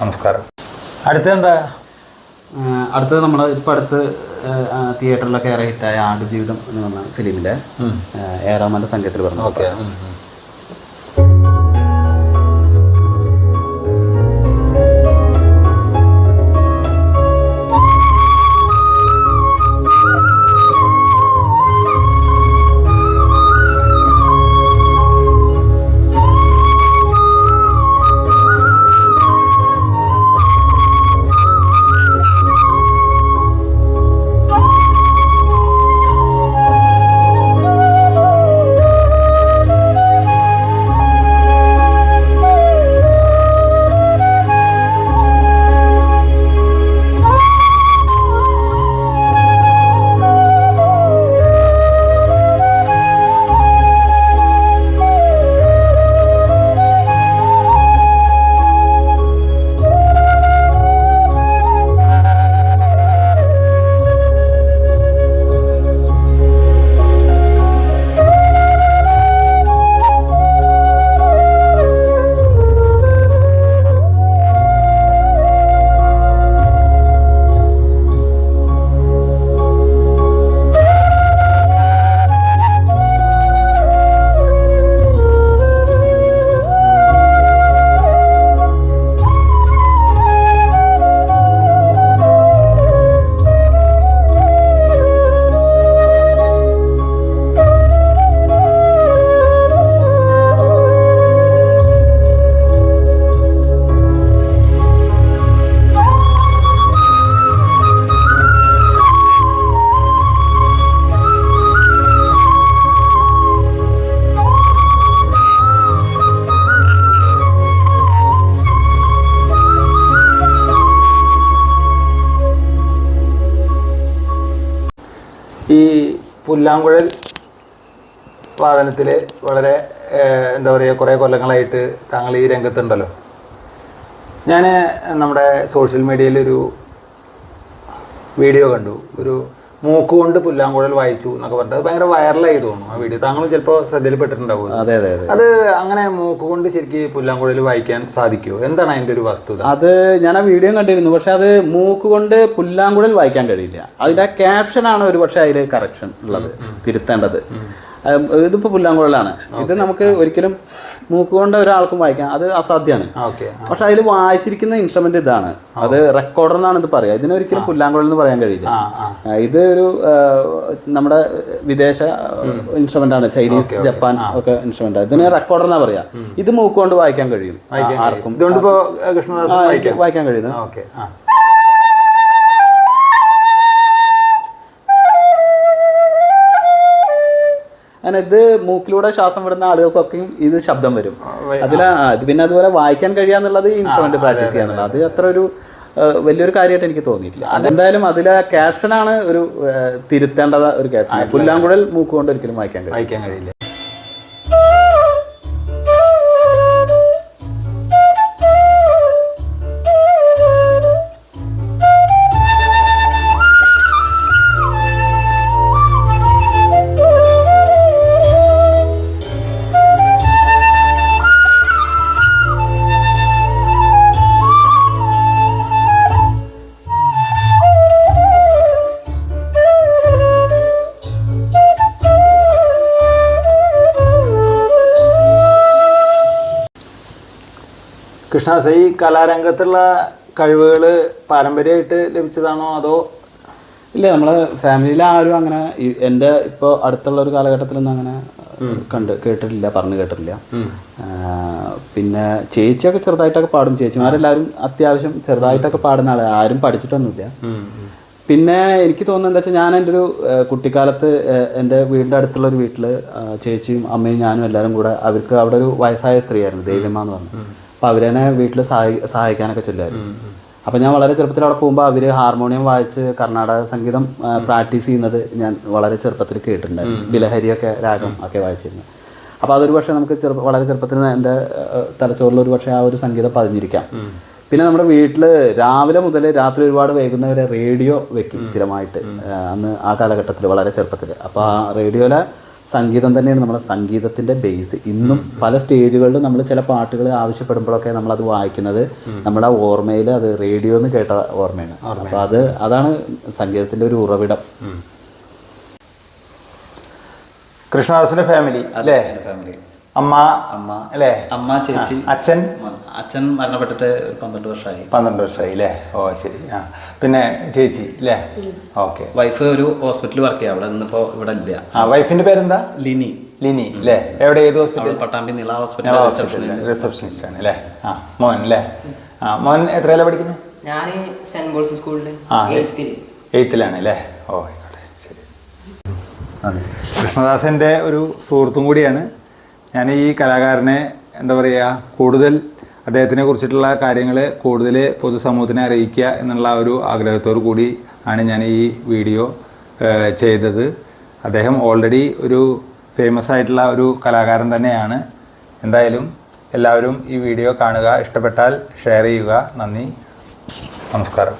നമസ്കാരം. അടുത്ത എന്താ അടുത്തത് നമ്മൾ ഇപ്പം അടുത്ത് തിയേറ്ററിലൊക്കെ ഏറെ ഹിറ്റായ ആടുജീവിതം എന്ന് പറഞ്ഞ ഫിലിമിലെ ഏറാമന്റെ സംഗീതത്തിൽ പറഞ്ഞു ഓക്കെ. ഈ പുല്ലാങ്കുഴൽ വാദനത്തിൽ വളരെ എന്താ പറയുക കുറേ കൊല്ലങ്ങളായിട്ട് താങ്കൾ ഈ രംഗത്തുണ്ടല്ലോ. ഞാൻ നമ്മുടെ സോഷ്യൽ മീഡിയയിലൊരു വീഡിയോ കണ്ടു. ഒരു മൂക്കുകൊണ്ട് പുല്ലാങ്കുഴൽ വായിച്ചു എന്നൊക്കെ പറഞ്ഞത് ഭയങ്കര വൈറലായി തോന്നുന്നു. ആ വീഡിയോ താങ്കൾ ചിലപ്പോൾ ശ്രദ്ധയിൽപ്പെട്ടിട്ടുണ്ടാവും അതെ അതെ അതെ. അങ്ങനെ മൂക്കുകൊണ്ട് ശരിക്കും പുല്ലാങ്കുഴൽ വായിക്കാൻ സാധിക്കുമോ എന്താണ് അതിന്റെ ഒരു വസ്തുത? അത് ഞാൻ ആ വീഡിയോ കണ്ടിരുന്നു. പക്ഷെ അത് മൂക്കുകൊണ്ട് പുല്ലാങ്കുഴൽ വായിക്കാൻ കഴിയില്ല. അതിന്റെ ക്യാപ്ഷനാണ് ഒരു പക്ഷേ അതിൽ കറക്ഷൻ ഉള്ളത് തിരുത്തേണ്ടത്. ഇതിപ്പോ പുല്ലാങ്കുഴലാണ്. ഇത് നമുക്ക് ഒരിക്കലും മൂക്കുകൊണ്ട് ഒരാൾക്കും വായിക്കാം. അത് അസാധ്യമാണ് പക്ഷെ അതിൽ വായിച്ചിരിക്കുന്ന ഇൻസ്ട്രുമെന്റ് ഇതാണ്. അത് റെക്കോർഡർ എന്നാണ് ഇത് പറയുക. ഇതിനൊരിക്കലും പുല്ലാങ്കുഴൽ എന്ന് പറയാൻ കഴിയില്ല. ഇത് ഒരു നമ്മുടെ വിദേശ ഇൻസ്ട്രുമെന്റ് ആണ് ചൈനീസ് ജപ്പാൻ ഒക്കെ ഇൻസ്ട്രുമെന്റ്. ഇതിന് റെക്കോർഡർ എന്നാ പറയാ. ഇത് മൂക്കുകൊണ്ട് വായിക്കാൻ കഴിയും. ആർക്കും. വായിക്കാൻ കഴിയുന്നു അങ്ങനെ ഇത് മൂക്കിലൂടെ ശ്വാസം വിടുന്ന ആളുകൾക്കൊക്കെയും ഇത് ശബ്ദം വരും. അതിൽ പിന്നെ അതുപോലെ വായിക്കാൻ കഴിയാന്നുള്ളത് ഇൻസ്ട്രുമെന്റ് പ്രാക്ടീസ് ചെയ്യാന്നുള്ളത്. അത്. അത്ര ഒരു വലിയൊരു കാര്യമായിട്ട് എനിക്ക് തോന്നിയിട്ടില്ല. അതെന്തായാലും അതിലെ ക്യാപ്ഷനാണ് ഒരു തിരുത്തേണ്ടത് ഒരു ക്യാപ്ഷൻ പുല്ലാങ്കുഴൽ മൂക്കുകൊണ്ട് ഒരിക്കലും വായിക്കാൻ കഴിയും വായിക്കാൻ കഴിയില്ല. കൃഷ്ണദാസ് ഈ കലാരംഗത്തുള്ള കഴിവുകൾ പാരമ്പര്യമായിട്ട് ലഭിച്ചതാണോ അതോ? ഇല്ല നമ്മളെ ഫാമിലിയിൽ ആരും അങ്ങനെ എന്റെ ഇപ്പോൾ അടുത്തുള്ള ഒരു കാലഘട്ടത്തിലൊന്നും അങ്ങനെ കണ്ട് കേട്ടിട്ടില്ല പറഞ്ഞു കേട്ടിട്ടില്ല. പിന്നെ ചേച്ചിയൊക്കെ ചെറുതായിട്ടൊക്കെ പാടും. ചേച്ചിമാരെല്ലാവരും അത്യാവശ്യം ചെറുതായിട്ടൊക്കെ പാടുന്ന ആളെ. ആരും പഠിച്ചിട്ടൊന്നുമില്ല. പിന്നെ എനിക്ക് തോന്നുന്നത് എന്താ വെച്ചാൽ ഞാൻ എന്റെ ഒരു കുട്ടിക്കാലത്ത് എന്റെ വീടിന്റെ അടുത്തുള്ള ഒരു വീട്ടിൽ ചേച്ചിയും അമ്മയും ഞാനും എല്ലാവരും കൂടെ അവർക്ക് അവിടെ ഒരു വയസ്സായ സ്ത്രീയായിരുന്നു ദേവിയമ്മ എന്ന് പറഞ്ഞു. അപ്പോൾ അവരെന്നെ വീട്ടിൽ സഹായി സഹായിക്കാനൊക്കെ ചൊല്ലുമായിരുന്നു അപ്പോൾ ഞാൻ വളരെ ചെറുപ്പത്തിൽ അവിടെ പോകുമ്പോൾ അവർ ഹാർമോണിയം വായിച്ച് കർണാടക സംഗീതം പ്രാക്ടീസ് ചെയ്യുന്നത് ഞാൻ വളരെ ചെറുപ്പത്തിൽ കേട്ടിട്ടുണ്ടായിരുന്നു. ബിലഹരിയൊക്കെ രാഗം ഒക്കെ വായിച്ചിരുന്നു. അപ്പോൾ അതൊരു പക്ഷേ നമുക്ക് ചെറുപ്പ വളരെ ചെറുപ്പത്തിൽ എന്റെ തലച്ചോറിൽ ഒരു പക്ഷേ ആ ഒരു സംഗീതം പതിഞ്ഞിരിക്കാം. പിന്നെ നമ്മുടെ വീട്ടിൽ രാവിലെ മുതൽ രാത്രി ഒരുപാട് വൈകുന്നവരെ റേഡിയോ വെക്കും സ്ഥിരമായിട്ട്. അന്ന് ആ കാലഘട്ടത്തിൽ വളരെ ചെറുപ്പത്തിൽ അപ്പോൾ ആ റേഡിയോയിലെ സംഗീതം തന്നെയാണ് നമ്മുടെ സംഗീതത്തിന്റെ ബേസ് ഇന്നും പല സ്റ്റേജുകളിലും നമ്മൾ ചില പാട്ടുകൾ ആവശ്യപ്പെടുമ്പോഴൊക്കെ നമ്മളത് വായിക്കുന്നത്. നമ്മുടെ ഓർമ്മയിൽ അത് റേഡിയോ എന്ന് കേട്ട ഓർമ്മയാണ്. അപ്പോൾ അത് അതാണ് സംഗീതത്തിന്റെ ഒരു ഉറവിടം. കൃഷ്ണദാസിന്റെ ഫാമിലി അല്ലേ? അമ്മ അമ്മ. അല്ലേ? അമ്മ ചേച്ചി. അച്ഛൻ? അച്ഛൻ മരണപ്പെട്ടിട്ട് ഒരു പന്ത്രണ്ട് വർഷമായി. പന്ത്രണ്ട് വർഷമായി അല്ലേ? ഓ ശരി. ആ. പിന്നെ ചേച്ചി അല്ലേ? ഓക്കെ. വൈഫ് ഒരു ഹോസ്പിറ്റലിൽ വർക്ക് ചെയ്യാം. അവിടെ നിന്നിപ്പോ ഇവിടെ ഇല്ല. ആ വൈഫിന്റെ പേരെന്താ? ലിനി. ലിനി അല്ലേ? എവിടെ ഏത് ഹോസ്പിറ്റൽ? പട്ടാമ്പി നില ഹോസ്പിറ്റൽ റിസപ്ഷനിൽ റിസപ്ഷനിസ്റ്റ് ആണ് അല്ലേ? ആ മോൻ അല്ലേ? ആ മോൻ എത്രയല്ല പഠിക്കുന്നത്? ഞാൻ സെന്റ് ബോൾസ് സ്കൂളിൽ എയ്ത്തിലാണ് അല്ലേ? ഓ ആയിക്കോട്ടെ ശരി. അതെ. കൃഷ്ണദാസന്റെ ഒരു സുഹൃത്തും കൂടിയാണ്. ഞാൻ ഈ കലാകാരനെ എന്താ പറയുക കൂടുതൽ അദ്ദേഹത്തിനെ കുറിച്ചിട്ടുള്ള കാര്യങ്ങൾ കൂടുതൽ പൊതുസമൂഹത്തിനെ അറിയിക്കുക എന്നുള്ള ഒരു ആഗ്രഹത്തോടു കൂടി ആണ് ഞാൻ ഈ വീഡിയോ ചെയ്തത്. അദ്ദേഹം ഓൾറെഡി ഒരു ഫേമസ് ആയിട്ടുള്ള ഒരു കലാകാരൻ തന്നെയാണ്. എന്തായാലും എല്ലാവരും ഈ വീഡിയോ കാണുക ഇഷ്ടപ്പെട്ടാൽ ഷെയർ ചെയ്യുക. നന്ദി. നമസ്കാരം.